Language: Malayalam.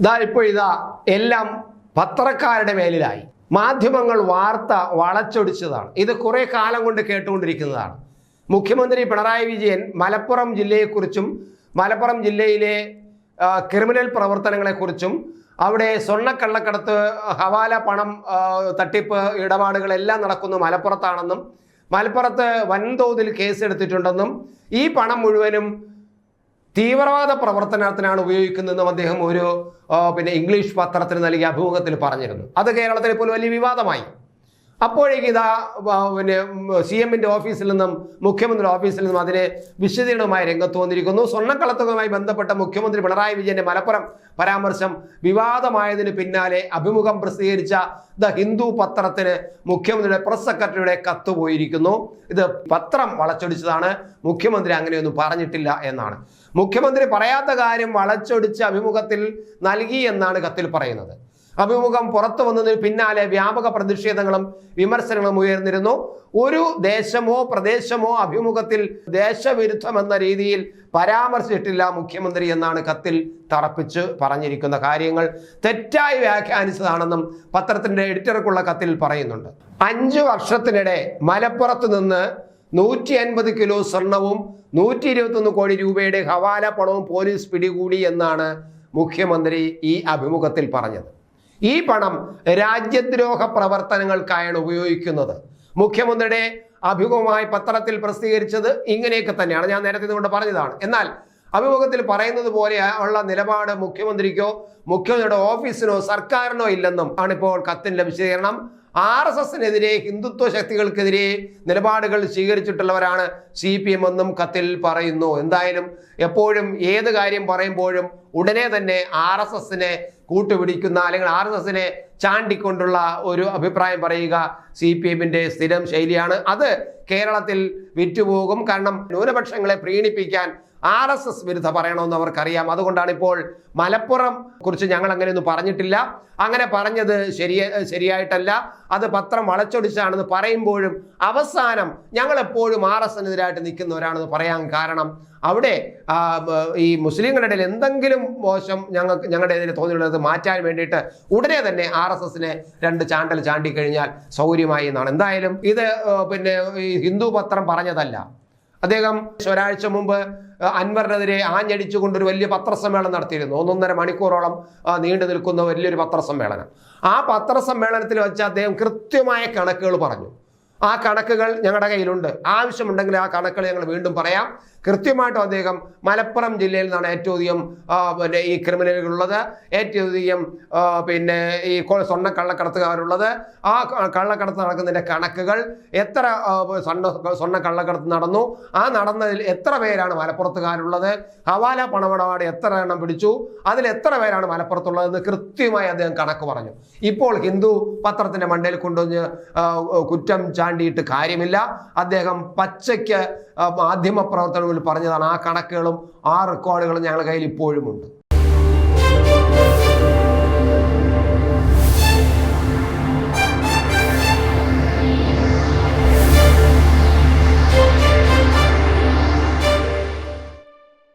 ഇതാ ഇപ്പോൾ ഇതാ എല്ലാം പത്രക്കാരുടെ മേലിലായി. മാധ്യമങ്ങൾ വാർത്ത വളച്ചൊടിച്ചതാണ്. ഇത് കുറേ കാലം കൊണ്ട് കേട്ടുകൊണ്ടിരിക്കുന്നതാണ്. മുഖ്യമന്ത്രി പിണറായി വിജയൻ മലപ്പുറം ജില്ലയെക്കുറിച്ചും മലപ്പുറം ജില്ലയിലെ ക്രിമിനൽ പ്രവർത്തനങ്ങളെക്കുറിച്ചും അവിടെ സ്വർണക്കള്ളക്കടത്ത് ഹവാല പണം തട്ടിപ്പ് ഇടപാടുകളെല്ലാം നടക്കുന്ന മലപ്പുറത്താണെന്നും മലപ്പുറത്ത് വൻതോതിൽ കേസെടുത്തിട്ടുണ്ടെന്നും ഈ പണം മുഴുവനും തീവ്രവാദ പ്രവർത്തനത്തിനാണ് ഉപയോഗിക്കുന്നതെന്നും അദ്ദേഹം ഒരു പിന്നെ ഇംഗ്ലീഷ് പത്രത്തിന് നൽകിയ അഭിമുഖത്തിൽ പറഞ്ഞിരുന്നു. അത് കേരളത്തിൽ ഇപ്പോൾ വലിയ വിവാദമായി. അപ്പോഴേക്ക് ഇതാ പിന്നെ സി എമ്മിന്റെ ഓഫീസിൽ നിന്നും മുഖ്യമന്ത്രിയുടെ ഓഫീസിൽ നിന്നും അതിന് വിശദീകരണവുമായി രംഗത്ത് വന്നിരിക്കുന്നു. സ്വർണക്കള്ളത്തുമായി ബന്ധപ്പെട്ട മുഖ്യമന്ത്രി പിണറായി വിജയന്റെ മലപ്പുറം പരാമർശം വിവാദമായതിന് പിന്നാലെ അഭിമുഖം പ്രസിദ്ധീകരിച്ച ദ ഹിന്ദു പത്രത്തിന് മുഖ്യമന്ത്രിയുടെ പ്രസ് സെക്രട്ടറിയുടെ കത്ത് പോയിരിക്കുന്നു. ഇത് പത്രം വളച്ചൊടിച്ചതാണ്. മുഖ്യമന്ത്രി അങ്ങനെയൊന്നും പറഞ്ഞിട്ടില്ല എന്നാണ്. മുഖ്യമന്ത്രി പറയാത്ത കാര്യം വളച്ചൊടിച്ച് അഭിമുഖത്തിൽ നൽകി എന്നാണ് കത്തിൽ പറയുന്നത്. അഭിമുഖം പുറത്തു വന്നതിന് പിന്നാലെ വ്യാപക പ്രതിഷേധങ്ങളും വിമർശനങ്ങളും ഉയർന്നിരുന്നു. ഒരു ദേശമോ പ്രദേശമോ അഭിമുഖത്തിൽ ദേശവിരുദ്ധമെന്ന രീതിയിൽ പരാമർശിച്ചിട്ടില്ല മുഖ്യമന്ത്രി എന്നാണ് കത്തിൽ തറപ്പിച്ച് പറഞ്ഞിരിക്കുന്ന കാര്യങ്ങൾ. തെറ്റായി വ്യാഖ്യാനിച്ചതാണെന്നും പത്രത്തിന്റെ എഡിറ്റർക്കുള്ള കത്തിൽ പറയുന്നുണ്ട്. അഞ്ചു വർഷത്തിനിടെ മലപ്പുറത്ത് നിന്ന് നൂറ്റി അൻപത് കിലോ സ്വർണവും നൂറ്റി ഇരുപത്തൊന്ന് കോടി രൂപയുടെ ഹവാല പണവും പോലീസ് പിടികൂടി എന്നാണ് മുഖ്യമന്ത്രി ഈ അഭിമുഖത്തിൽ പറഞ്ഞത്. ഈ പണം രാജ്യദ്രോഹ പ്രവർത്തനങ്ങൾക്കായാണ് ഉപയോഗിക്കുന്നത്. മുഖ്യമന്ത്രിയുടെ അഭിമുഖമായി പത്രത്തിൽ പ്രസിദ്ധീകരിച്ചത് ഇങ്ങനെയൊക്കെ തന്നെയാണ്. ഞാൻ നേരത്തെ ഇതുകൊണ്ട് പറഞ്ഞതാണ്. എന്നാൽ അഭിമുഖത്തിൽ പറയുന്നത് പോലെ ഉള്ള നിലപാട് മുഖ്യമന്ത്രിക്കോ മുഖ്യമന്ത്രിയുടെ ഓഫീസിനോ സർക്കാരിനോ ഇല്ലെന്നും ആണിപ്പോൾ കത്തിന്റെ വിശദീകരണം ആർ എസ് എസിനെതിരെ ഹിന്ദുത്വ ശക്തികൾക്കെതിരെ നിലപാടുകൾ സ്വീകരിച്ചിട്ടുള്ളവരാണ് സി പി എം എന്നും കത്തിൽ പറയുന്നു. എന്തായാലും എപ്പോഴും ഏത് കാര്യം പറയുമ്പോഴും ഉടനെ തന്നെ ആർ എസ് എസിനെ കൂട്ടുപിടിക്കുന്ന അല്ലെങ്കിൽ ആർ എസ് എസിനെ ചാണ്ടിക്കൊണ്ടുള്ള ഒരു അഭിപ്രായം പറയുക സി പി എമ്മിന്റെ സ്ഥിരം ശൈലിയാണ്. അത് കേരളത്തിൽ വിറ്റുപോകും. കാരണം ന്യൂനപക്ഷങ്ങളെ പ്രീണിപ്പിക്കാൻ ആർ എസ് എസ് വിരുദ്ധ പറയണമെന്ന് അവർക്കറിയാം. അതുകൊണ്ടാണ് ഇപ്പോൾ മലപ്പുറം കുറിച്ച് ഞങ്ങൾ അങ്ങനെയൊന്നും പറഞ്ഞിട്ടില്ല. അങ്ങനെ പറഞ്ഞത് ശരിയ ശരിയായിട്ടല്ല. അത് പത്രം വളച്ചൊടിച്ചാണെന്ന് പറയുമ്പോഴും അവസാനം ഞങ്ങൾ എപ്പോഴും ആർ എസ് എസിനെതിരായിട്ട് നിൽക്കുന്നവരാണെന്ന് പറയാൻ കാരണം അവിടെ ഈ മുസ്ലിങ്ങളുടെ ഇടയിൽ എന്തെങ്കിലും മോശം ഞങ്ങൾക്ക് ഞങ്ങളുടെ എതിരെ തോന്നിയുള്ളത് മാറ്റാൻ വേണ്ടിയിട്ട് ഉടനെ തന്നെ ആർ എസ് എസിനെ രണ്ട് ചാണ്ടൽ ചാണ്ടി കഴിഞ്ഞാൽ സൗകര്യമായി എന്നാണ്. എന്തായാലും ഇത് പിന്നെ ഈ ഹിന്ദു പത്രം പറഞ്ഞതല്ല. അദ്ദേഹം ഒരാഴ്ച മുമ്പ് അൻവറിനെതിരെ ആഞ്ഞടിച്ചുകൊണ്ട് ഒരു വലിയ പത്രസമ്മേളനം നടത്തിയിരുന്നു. ഒന്നൊന്നര മണിക്കൂറോളം നീണ്ടു നിൽക്കുന്ന വലിയൊരു പത്രസമ്മേളനം. ആ പത്രസമ്മേളനത്തിൽ വെച്ച് അദ്ദേഹം കൃത്യമായ കണക്കുകൾ പറഞ്ഞു. ആ കണക്കുകൾ ഞങ്ങളുടെ കയ്യിലുണ്ട്. ആവശ്യമുണ്ടെങ്കിൽ ആ കണക്കുകൾ ഞങ്ങൾ വീണ്ടും പറയാം. കൃത്യമായിട്ടും അദ്ദേഹം മലപ്പുറം ജില്ലയിൽ നിന്നാണ് ഏറ്റവും അധികം പിന്നെ ഈ ക്രിമിനലുകളുള്ളത്. ഏറ്റവും അധികം പിന്നെ ഈ സ്വർണ കള്ളക്കടത്തുകാരുള്ളത്. ആ കള്ളക്കടത്ത് നടക്കുന്നതിന്റെ കണക്കുകൾ എത്ര സ്വർണ സ്വർണ കള്ളക്കടത്ത് നടന്നു? ആ നടന്നതിൽ എത്ര പേരാണ് മലപ്പുറത്തുകാരുള്ളത്? ഹവാല പണമിടപാട് എത്ര എണ്ണം പിടിച്ചു? അതിൽ എത്ര പേരാണ് മലപ്പുറത്തുള്ളതെന്ന് കൃത്യമായി അദ്ദേഹം കണക്ക് പറഞ്ഞു. ഇപ്പോൾ ഹിന്ദു പത്രത്തിന്റെ മണ്ടയിൽ കൊണ്ടുവന്ന് കുറ്റം ചാണ്ടിയിട്ട് കാര്യമില്ല. അദ്ദേഹം പച്ചയ്ക്ക് മാധ്യമപ്രവർത്തനങ്ങളിൽ മാധ്യമ പ്രവർത്തനങ്ങളിൽ പറഞ്ഞതാണ്. ആ കണക്കുകളും ആ റെക്കോർഡുകളും ഞങ്ങളുടെ കയ്യിൽ ഇപ്പോഴുമുണ്ട്.